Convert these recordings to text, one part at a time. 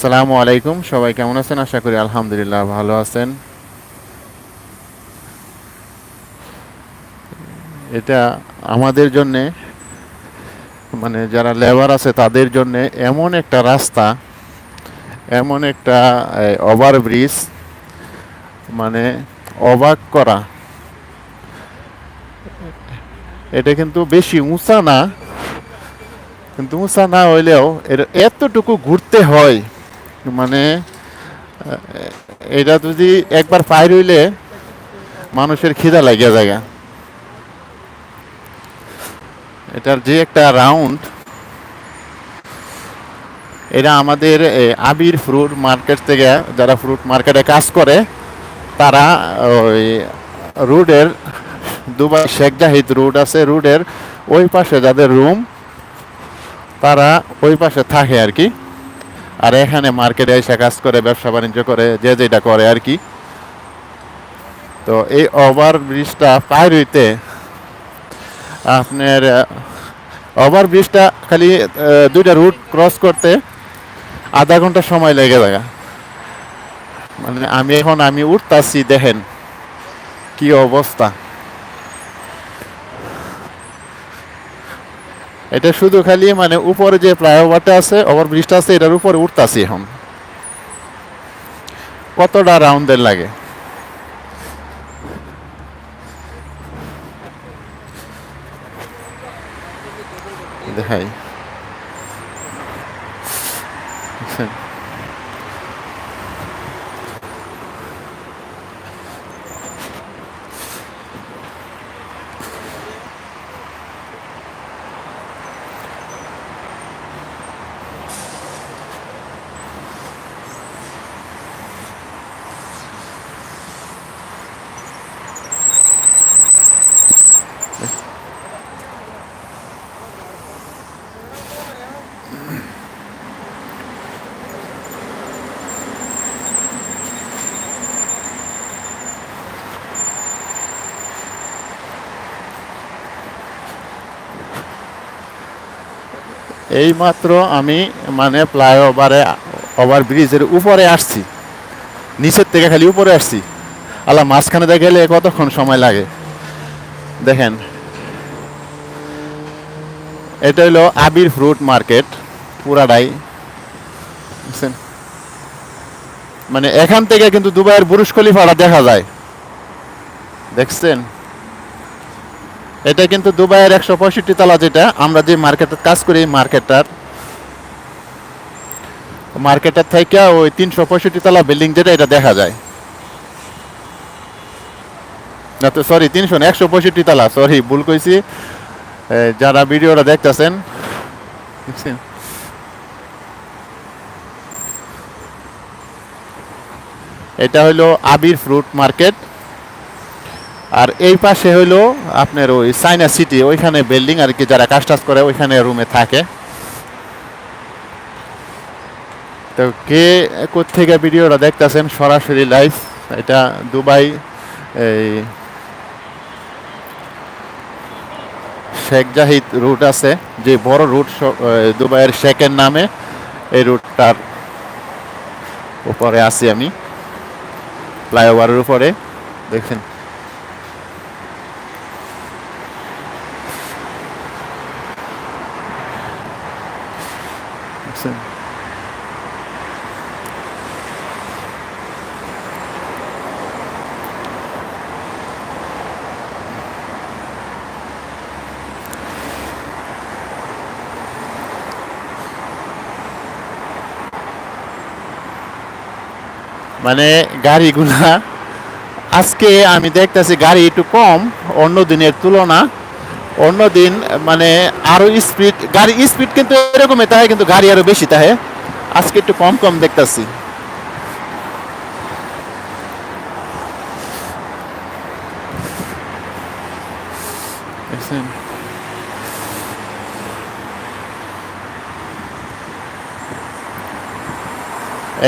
আসসালামু আলাইকুম, সবাই কেমন আছেন? আশা করি আলহামদুলিল্লাহ ভালো আছেন। এটা আমাদের জন্যে মানে যারা লেবার আছে তাদের জন্য এমন একটা রাস্তা, এমন একটা ওভার ব্রিজ মানে অবাক করা। এটা কিন্তু বেশি উঁচা না, কিন্তু উঁচা না হইলেও এর এতটুকু ঘুরতে হয়। মানে এটা যদি একবার পার হইলে মানুষের খিদা লাগিয়া জায়গা এটার যে একটা রাউন্ড এটা আমাদের আবির ফ্রুট মার্কেট থেকে যারা ফ্রুট মার্কেটে কাজ করে, তারা ওই রোডের দুবাই শেখ জাহিদ রোড আছে, রোডের ওই পাশে যাদের রুম তারা ওই পাশে থাকে আর কি। আর এখানে মার্কেটে এসে কাজ করে, ব্যবসা বাণিজ্য করে, যে যেটা করে আর কি। তো এই ওভার ব্রিজটা পার হইতে আপনার ওভার ব্রিজটা খালি দুইটা রুট ক্রস করতে আধা ঘণ্টা সময় লেগে যায়। মানে আমি এখন, আমি উঠতাছি, দেখেন কি অবস্থা। এটা শুধু খালি মানে উপরে যে ফ্লাইওভারটা আছে ওভার ব্রিজটা আছে, এটার উপরে উঠতাছি এখন। কতটা রাউন্ডের লাগে? দেখাই। এই মাত্র আমি মানে ফ্লাইওভারে ওভার ব্রিজের উপরে আসছি, নিচের থেকে খালি উপরে আসছি। আল্লাহ, মাঝখানে গেলে কতক্ষণ সময় লাগে? দেখেন, এটা হলো আবির ফ্রুট মার্কেট, পুরাটাই। বুঝছেন? মানে এখান থেকে কিন্তু দুবাইয়ের বুরুজ খলিফাটা দেখা যায়। দেখছেন? এটা কিন্তু দুবাইয়ের একশো পঁয়ষট্টি তলা যেটা। আমরা যে মার্কেটে কাজ করি মার্কেটটার মার্কেটের থেকে ওই তিনশো পঁয়ষট্টি তলা বিল্ডিং যেটা, এটা দেখা যায়। না তো সরি তিনশো না, একশো পঁয়ষট্টি তলা সরি ভুল কইছি। যারা ভিডিওটা দেখতেছেন? এটা হলো আবির ফ্রুট মার্কেট আর এই পাশে হইল আপনার ওই চাইনা সিটি ওইখানে বিল্ডিং আর কি, যারা কাজ টাজ করে, ওইখানে রুমে থাকে তো কে থেকে ভিডিওটা দেখতেছেন, সরাসরি লাইভ এটা দুবাই, এই শেখ জাহিদ রুট আছে, যে বড় রুট দুবাইয়ের শেখের নামে, এই রুটটার উপরে আছি আমি, ফ্লাইওভারের উপরে, দেখছেন? মানে গাড়িগুলা আজকে আমি দেখতেছি গাড়ি একটু কম, অন্য দিনের তুলনা। অন্য দিন মানে আরও স্পিড গাড়ি স্পিড কিন্তু এরকমই তাহে, কিন্তু গাড়ি আরও বেশি তাহে। আজকে একটু কম কম দেখতাছি। দেখছেন?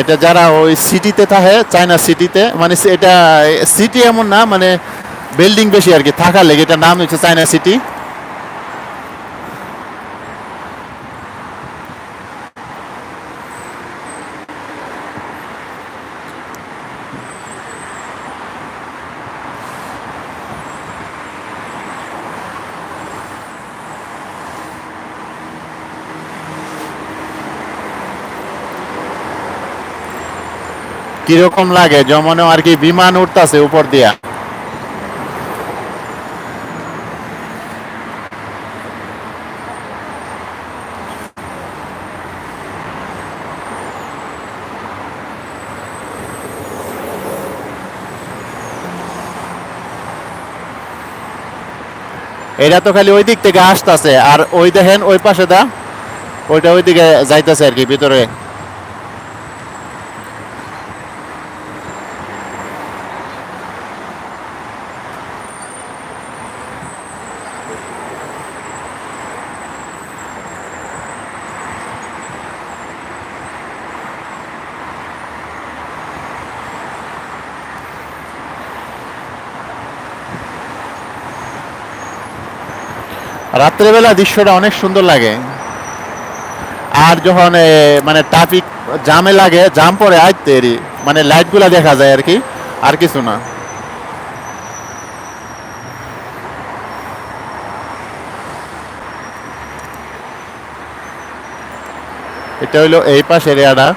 এটা যারা ওই সিটিতে থাকে, চায়না সিটিতে মানে এটা সিটি এমন না মানে বিল্ডিং বেশি আর কি, থাকার লেগে। এটা নাম হচ্ছে চায়না সিটি কীরকম লাগে? যেমন আর কি বিমান উঠতেছে উপর দিয়া। এটা তো খালি ওই দিক থেকে আসতেছে, আর ওই দেখেন ওই পাশে দা, ওইটা ওই দিকে যাইতেছে আর কি, ভিতরে। রাত্রেবেলা দৃশ্যটা অনেক সুন্দর লাগে। আর যখন মানে ট্রাফিক জামে লাগে জাম পরে আইতে এরি মানে লাইটগুলা দেখা যায় আর কি, আর কিছু না। এটা হইল এই পাশের এরিয়াটা।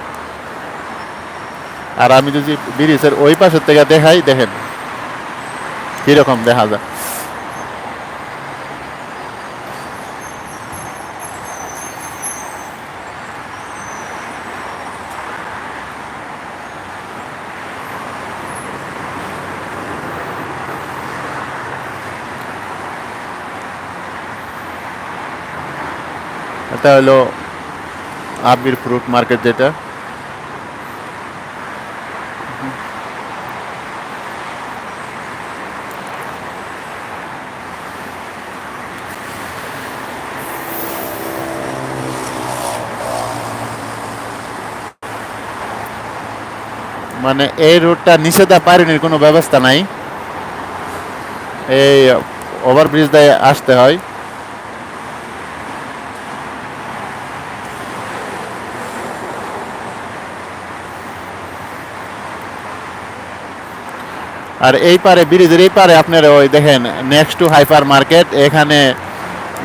আর আমি যদি ব্রিজের ওই পাশের থেকে দেখাই, দেখেন, কীরকম দেখা যায়। এটা হলো আবির ফ্রুট মার্কেট যেটা। মানে এই রোডটা নিষেধা পারিনির কোনো ব্যবস্থা নাই। এই ওভারব্রিজ দিয়ে আসতে হয়। আর এই পারে, ব্রিজের এই পারে আপনার ওই দেখেন নেক্সট টু হাইপার মার্কেট এখানে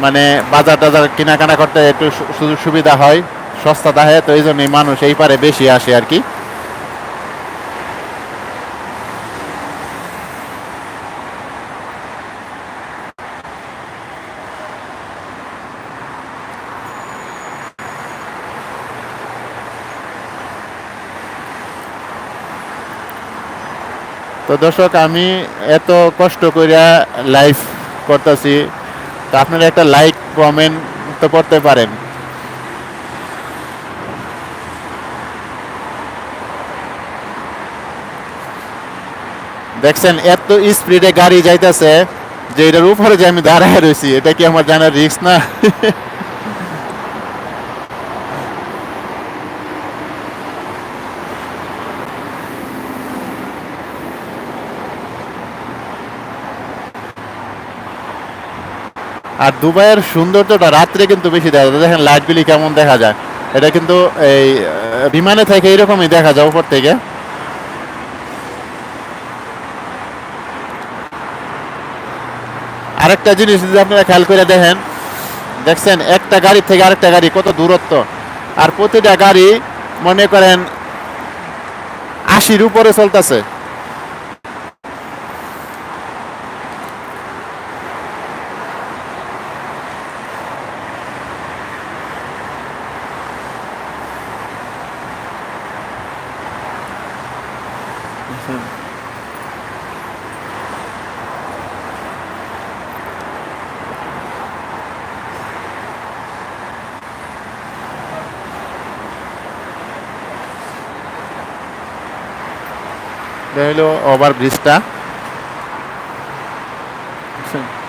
মানে বাজার টাজার কেনাকাটা করতে একটু সুযোগ সুবিধা হয়, সস্তা থাকে তো এই জন্যই মানুষ এই পারে বেশি আসে আর কি। তো দর্শক, আমি এত কষ্ট কইরা লাইভ করতেছি, তো আপনারা একটা লাইক কমেন্ট তো করতে পারেন। দেখছেন, এত স্পিডে গাড়ি যাইতেছে যে এটার উপরে যে আমি দাঁড়ায় রয়েছি এটা কি আমার জানার রিস্ক না? আর দুবাইয়ের সৌন্দর্যটা রাত্রে কিন্তু বেশি দেখা যায়। দেখেন লাইটগুলি কেমন দেখা যায়। এটা কিন্তু এই বিমানে থেকে এইরকমই দেখা যায় উপর থেকে। আরেকটা জিনিস যদি আপনারা খেয়াল করে দেখেন, দেখছেন, একটা গাড়ি থেকে আরেকটা গাড়ি কত দূরত্ব। আর প্রতিটা গাড়ি মনে করেন আশির উপরে চলতেছে। হ্যাঁ। এটা হলো ওভার ব্রিজটা। আচ্ছা।